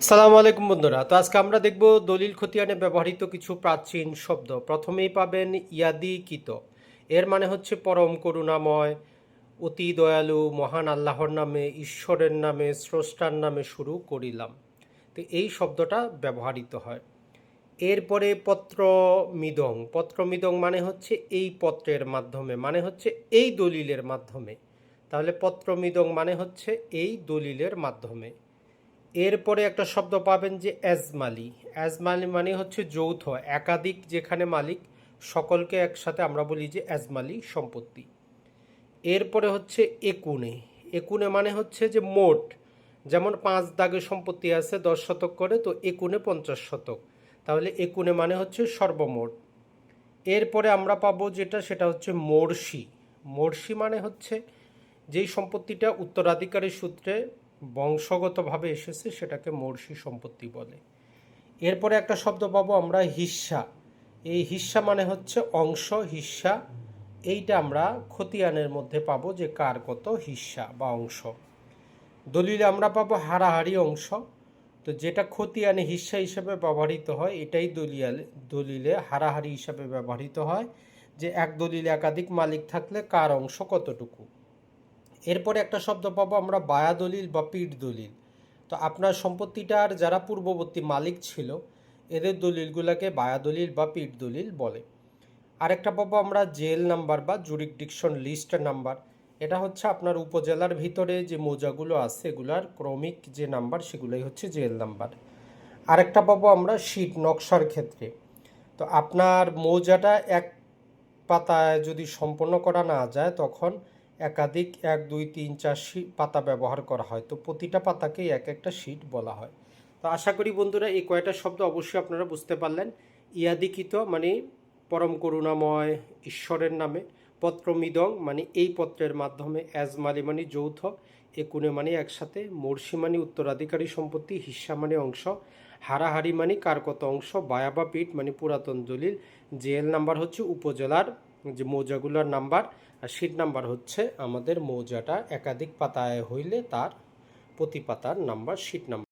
সালামু আলাইকুম বন্ধুরা। তো আজকে আমরা দেখব দলিল খতিয়ানে ব্যবহৃত কিছু প্রাচীন শব্দ। প্রথমেই পাবেন ইয়াদি কিত এর মানে হচ্ছে পরম করুণাময়, অতি দয়ালু, মহান আল্লাহর নামে, ঈশ্বরের নামে, স্রষ্টার নামে শুরু করিলাম। তো এই শব্দটা ব্যবহৃত হয়। এরপরে পত্র মিদং পত্র মিদং মানে হচ্ছে এই পত্রের মাধ্যমে মানে হচ্ছে এই দলিলের মাধ্যমে। তাহলে পত্র মিদং মানে হচ্ছে এই দলিলের মাধ্যমে। এরপরে একটা শব্দ পাবেন যে অ্যাজমালি। অ্যাজমালি মানে হচ্ছে যৌথ, একাধিক যেখানে মালিক, সকলকে একসাথে আমরা বলি যে অ্যাজমালি সম্পত্তি। এরপরে হচ্ছে একুনে। একুনে মানে হচ্ছে যে মোট, যেমন পাঁচ দাগে সম্পত্তি আছে দশ শতক করে, তো একুনে পঞ্চাশ শতক। তাহলে একুনে মানে হচ্ছে সর্বমোট। এরপরে আমরা পাবো যেটা, সেটা হচ্ছে মোরসি মোরসি মানে হচ্ছে যেই সম্পত্তিটা উত্তরাধিকারী সূত্রে বংশগতভাবে এসেছে সেটাকে মোরসি সম্পত্তি বলে। এরপরে একটা শব্দ পাবো আমরা হিস্সা এই হিস্সা মানে হচ্ছে অংশ হিস্সা এইটা আমরা খতিয়ানের মধ্যে পাবো যে কার কত হিস্সা বা অংশ। দলিলে আমরা পাবো হারাহারি অংশ। তো যেটা খতিয়ানে হিস্সা হিসেবে ব্যবহৃত হয়, এটাই দলিয়ালে, দলিলে হারাহারি হিসাবে ব্যবহৃত হয় যে এক দলিলে একাধিক মালিক থাকলে কার অংশ কতটুকু। এরপরে একটা শব্দ পাবো আমরা বায়া দলিল বা পিঠ দলিল তো আপনার সম্পত্তিটার যারা পূর্ববর্তী মালিক ছিল, এদের দলিলগুলোকে বায়া দলিল বা পিঠ দলিল বলে। আরেকটা পাবো আমরা জেল নাম্বার বা জুরিকডিকশন লিস্ট নাম্বার। এটা হচ্ছে আপনার উপজেলার ভিতরে যে মৌজাগুলো আছে, এগুলার ক্রমিক যে নাম্বার, সেগুলোই হচ্ছে জেল নাম্বার। আরেকটা পাবো আমরা শীট নকশার ক্ষেত্রে। তো আপনার মৌজাটা এক পাতায় যদি সম্পন্ন করা না যায়, তখন একাধিক এক, দুই, তিন, চার শি- পাতা ব্যবহার করা হয়। তো প্রতিটা পাতাকেই এক একটা শীট বলা হয়। তো আশা করি বন্ধুরা এই কয়টা শব্দ অবশ্যই আপনারা বুঝতে পারলেন। ইয়াদিকিত মানে পরম করুণাময় ঈশ্বরের নামে, পত্রমিদং মানে এই পত্রের মাধ্যমে অ্যাজমালি মানে যৌথ, একুনে মানে একসাথে মর্ষি মানে উত্তরাধিকারী সম্পত্তি হিস্সা মানে অংশ, হারাহারি মানে কার কত অংশ, বায়াবা পিঠ মানে পুরাতন দলিল জেএল নাম্বার হচ্ছে উপজেলার যে মৌজাগুলোর নাম্বার, আর শীট নাম্বার হচ্ছে আমাদের মৌজাটা একাধিক পাতায় হইলে তার প্রতি পাতার নাম্বার, শীট নাম্বার।